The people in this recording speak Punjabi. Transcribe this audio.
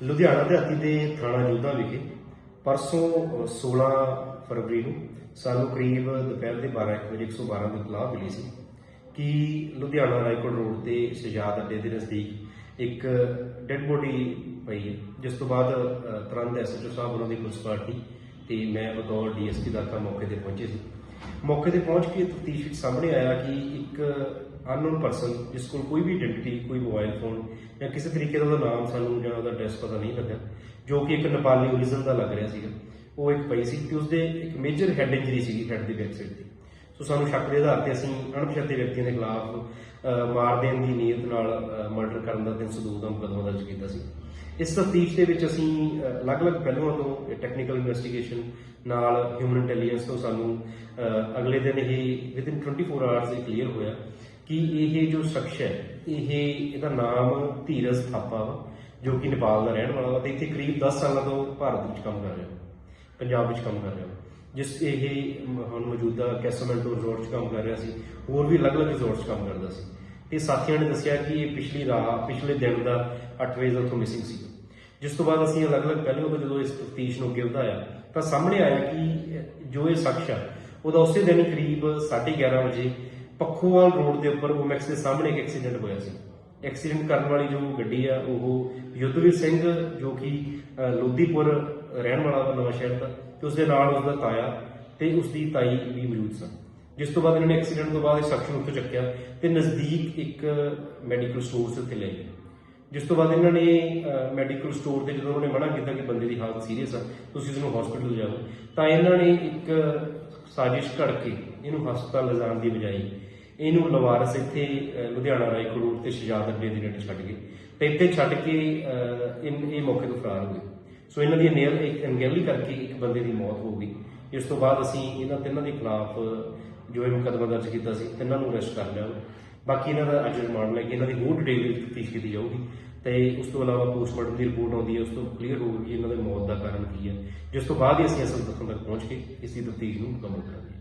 ਲੁਧਿਆਣਾ ਦਿਹਾਤੀ ਦੇ ਥਾਣਾ ਜੋਧਾ ਵਿਖੇ ਪਰਸੋਂ ਅ, 16 ਫਰਵਰੀ ਨੂੰ ਸਾਨੂੰ ਕਰੀਬ ਦੁਪਹਿਰ ਦੇ 12 ਇੱਕ ਵਜੇ 112 ਦੀ ਇਤਲਾਹ ਮਿਲੀ ਸੀ ਕਿ ਲੁਧਿਆਣਾ ਰਾਏਕੋਟ ਰੋਡ ਤੇ ਸ਼ਜਾਦ ਅੱਡੇ ਦੇ ਨਜ਼ਦੀਕ ਇੱਕ ਡੈੱਡ ਬੋਡੀ ਪਈ ਹੈ ਜਿਸ ਤੋਂ ਬਾਅਦ ਅ, ਤੁਰੰਤ ਐਸਐਚਓ ਸਾਹਿਬ ਉਹਨਾਂ ਦੀ ਪੁਲਿਸ ਪਾਰਟੀ ਤੇ ਮੈਂ ਬਤੌਰ ਡੀਐਸਪੀ ਦਾ ਮੌਕੇ ਤੇ ਪਹੁੰਚੇ ਸੀ। ਮੌਕੇ ਤੇ ਪਹੁੰਚ ਕੇ ਤਫਤੀਸ਼ ਵਿੱਚ ਸਾਹਮਣੇ ਆਇਆ ਕਿ ਇੱਕ ਅਨਨੋਨ ਪਰਸਨ ਜਿਸ ਕੋਲ ਕੋਈ ਵੀ ਆਇਡੈਂਟੀ ਕੋਈ ਮੋਬਾਈਲ ਫੋਨ ਜਾਂ ਕਿਸੇ ਤਰੀਕੇ ਦਾ ਉਹਦਾ ਨਾਮ ਸਾਨੂੰ ਜਾਂ ਉਹਦਾ ਐਡਰੈਸ ਪਤਾ ਨਹੀਂ ਲੱਗਾ ਜੋ ਕਿ ਇੱਕ ਨੇਪਾਲੀ ਓਰੀਜਨ ਦਾ ਲੱਗ ਰਿਹਾ ਸੀਗਾ, ਉਹ ਇੱਕ ਪਈ ਸੀ ਤੇ ਉਸਦੇ ਇੱਕ ਮੇਜਰ ਹੈਡ ਇੰਜਰੀ ਸੀਗੀ ਹੈਡ ਦੀ ਬੈਕ ਸਾਈਡ ਤੇ ਸੋ ਸਾਨੂੰ ਸ਼ੱਕ ਦੇ ਆਧਾਰ ਤੇ ਅਸੀਂ ਅਣਪਛਾਤੇ ਵਿਅਕਤੀਆਂ ਦੇ ਖਿਲਾਫ ਮਾਰ ਦੇਣ ਦੀ ਨੀਅਤ ਨਾਲ ਮਰਡਰ ਕਰਨ ਦਾ 302 ਦਾ ਮੁਕੱਦਮਾ ਦਰਜ ਕੀਤਾ ਸੀ। ਇਸ ਤਫਤੀਸ਼ ਦੇ ਵਿੱਚ ਅਸੀਂ ਅਲੱਗ-ਅਲੱਗ ਪਹਿਲੂਆਂ ਤੋਂ ਟੈਕਨੀਕਲ ਇਨਵੈਸਟੀਗੇਸ਼ਨ ਨਾਲ ਹਿਊਮਨ ਇੰਟੈਲੀਜੈਂਸ ਤੋਂ ਸਾਨੂੰ ਅਗਲੇ ਦਿਨ ਇਹ ਵਿਦਿਨ 24 ਆਵਰਸ ਇਹ ਕਲੀਅਰ ਹੋਇਆ ਕਿ ਇਹ ਜੋ ਸ਼ਖਸ ਹੈ, ਇਹ, ਇਹਦਾ ਨਾਮ ਧੀਰਜ ਥਾਪਾ ਵਾ, ਜੋ ਕਿ ਨੇਪਾਲ ਦਾ ਰਹਿਣ ਵਾਲਾ ਵਾ ਤੇ ਇੱਥੇ ਕਰੀਬ 10 ਸਾਲਾਂ ਤੋਂ ਭਾਰਤ ਵਿੱਚ ਕੰਮ ਕਰ ਰਿਹਾ ਪੰਜਾਬ ਵਿੱਚ ਕੰਮ ਕਰ ਰਿਹਾ ਜਿਸ ਇਹ ਹੁਣ ਮੌਜੂਦਾ ਕੈਸੋਮੈਂਟੋ ਰਿਜ਼ੋਰਟ 'ਚ ਕੰਮ ਕਰ ਰਿਹਾ ਸੀ, ਹੋਰ ਵੀ ਅਲੱਗ-ਅਲੱਗ ਰਿਜ਼ੋਰਟ 'ਚ ਕੰਮ ਕਰਦਾ ਸੀ। ਤੇ ਸਾਥੀਆਂ ਨੇ ਦੱਸਿਆ ਕਿ ਇਹ ਪਿਛਲੀ ਰਾਤ ਪਿਛਲੇ ਦਿਨ ਦਾ 8 ਵਜੇ ਦਾ ਉੱਥੋਂ ਮਿਸਿੰਗ ਸੀ। ਜਿਸ ਤੋਂ ਬਾਅਦ ਅਸੀਂ ਅਲੱਗ-ਅਲੱਗ, ਪਹਿਲਾਂ ਤੋਂ ਜਦੋਂ ਇਸ ਤਫਤੀਸ਼ ਨੂੰ ਅੱਗੇ ਵਧਾਇਆ, ਤਾਂ ਸਾਹਮਣੇ ਆਇਆ ਕਿ ਜੋ ਇਹ ਸ਼ਖਸ ਆ, ਉਹਦਾ ਉਸੇ ਦਿਨ ਹੀ ਕਰੀਬ 11:30 ਵਜੇ ਪੱਖੋਵਾਲ ਰੋਡ ਦੇ ਉੱਪਰ ਉਹ ਮੈਕਸ ਦੇ ਸਾਹਮਣੇ ਇੱਕ ਐਕਸੀਡੈਂਟ ਹੋਇਆ ਸੀ। ਐਕਸੀਡੈਂਟ ਕਰਨ ਵਾਲੀ ਜੋ ਗੱਡੀ ਆ, ਉਹ ਯੁੱਧਵੀਰ ਸਿੰਘ, ਜੋ ਕਿ ਲੋਧੀਪੁਰ ਰਹਿਣ ਵਾਲਾ ਵਾ ਨਵਾਂ ਸ਼ਹਿਰ ਦਾ, ਤੇ ਉਸਦੇ ਨਾਲ ਉਸਦਾ ਤਾਇਆ ਤੇ ਉਸਦੀ ਤਾਈ ਵੀ ਮੌਜੂਦ ਸਨ। ਜਿਸ ਤੋਂ ਬਾਅਦ ਇਹਨਾਂ ਨੇ ਐਕਸੀਡੈਂਟ ਤੋਂ ਬਾਅਦ ਇਹ ਸ਼ਖਸ ਨੂੰ ਉੱਥੋਂ ਚੱਕਿਆ ਤੇ ਨਜ਼ਦੀਕ ਇੱਕ ਮੈਡੀਕਲ ਸਟੋਰ ਸੇ ਉੱਥੇ ਲੈ ਗਏ। ਜਿਸ ਤੋਂ ਬਾਅਦ ਇਹਨਾਂ ਨੇ ਮੈਡੀਕਲ ਸਟੋਰ ਤੇ ਜਦੋਂ ਉਹਨੇ ਮਨਾ ਕੀਤਾ ਕਿ ਬੰਦੇ ਦੀ ਹਾਲਤ ਸੀਰੀਅਸ ਆ ਤੁਸੀਂ ਇਸ ਨੂੰ ਹਸਪੀਟਲ ਜਾਓ ਤਾਂ ਇਹਨਾਂ ਨੇ ਇੱਕ ਸਾਜ਼ਿਸ਼ ਘੜ ਕੇ ਇਹਨੂੰ ਹਸਪਤਾਲ ਲਿਜਾਣ ਦੀ ਬਜਾਏ ਇਹਨੂੰ ਲਵਾਰਸ ਇੱਥੇ ਲੁਧਿਆਣਾ, ਰਾਏਕੋਟ ਰੋਡ ਤੇ ਸ਼ਜਾਦ ਅੱਡੇ ਦੇ ਨੇੜੇ ਛੱਡ ਗਏ ਤੇ ਇੱਥੇ ਛੱਡ ਕੇ ਇਹ ਮੌਕੇ ਤੋਂ ਫਰਾਰ ਹੋ ਗਏ। ਸੋ ਇਹਨਾਂ ਦੀ ਨੇਲ ਇੱਕ ਅਣਗਹਿਲੀ ਕਰਕੇ ਇੱਕ ਬੰਦੇ ਦੀ ਮੌਤ ਹੋ ਗਈ। ਇਸ ਤੋਂ ਬਾਅਦ ਅਸੀਂ ਇਹਨਾਂ ਤਿੰਨਾਂ ਦੇ ਖਿਲਾਫ ਜੋ ਇਹ ਮੁਕੱਦਮਾ ਦਰਜ ਕੀਤਾ ਸੀ, ਤਿੰਨਾਂ ਨੂੰ ਅਰੈਸਟ ਕਰ ਲਿਆ। ਬਾਕੀ ਇਹਨਾਂ ਦਾ ਅੱਜ ਰਿਮਾਂਡ ਲੈ ਕੇ ਇਹਨਾਂ ਦੀ ਹੋਰ ਡਿਟੇਲ ਵਿੱਚ ਤਫਤੀਸ਼ ਕੀਤੀ ਜਾਊਗੀ ਤੇ ਉਸ ਤੋਂ ਇਲਾਵਾ ਪੋਸਟਮਾਰਟਮ ਦੀ ਰਿਪੋਰਟ ਆਉਂਦੀ ਹੈ, ਉਸ ਤੋਂ ਕਲੀਅਰ ਹੋਊਗੀ ਇਹਨਾਂ ਦੇ ਮੌਤ ਦਾ ਕਾਰਨ ਕੀ ਹੈ। ਜਿਸ ਤੋਂ ਬਾਅਦ ਹੀ ਅਸੀਂ ਅਸਲ ਤੱਥਾਂ ਤੱਕ ਪਹੁੰਚ ਕੇ ਇਸ ਦੀ ਤਫਤੀਸ਼ ਨੂੰ ਮੁਕੰਮਲ ਕਰਾਂਗੇ।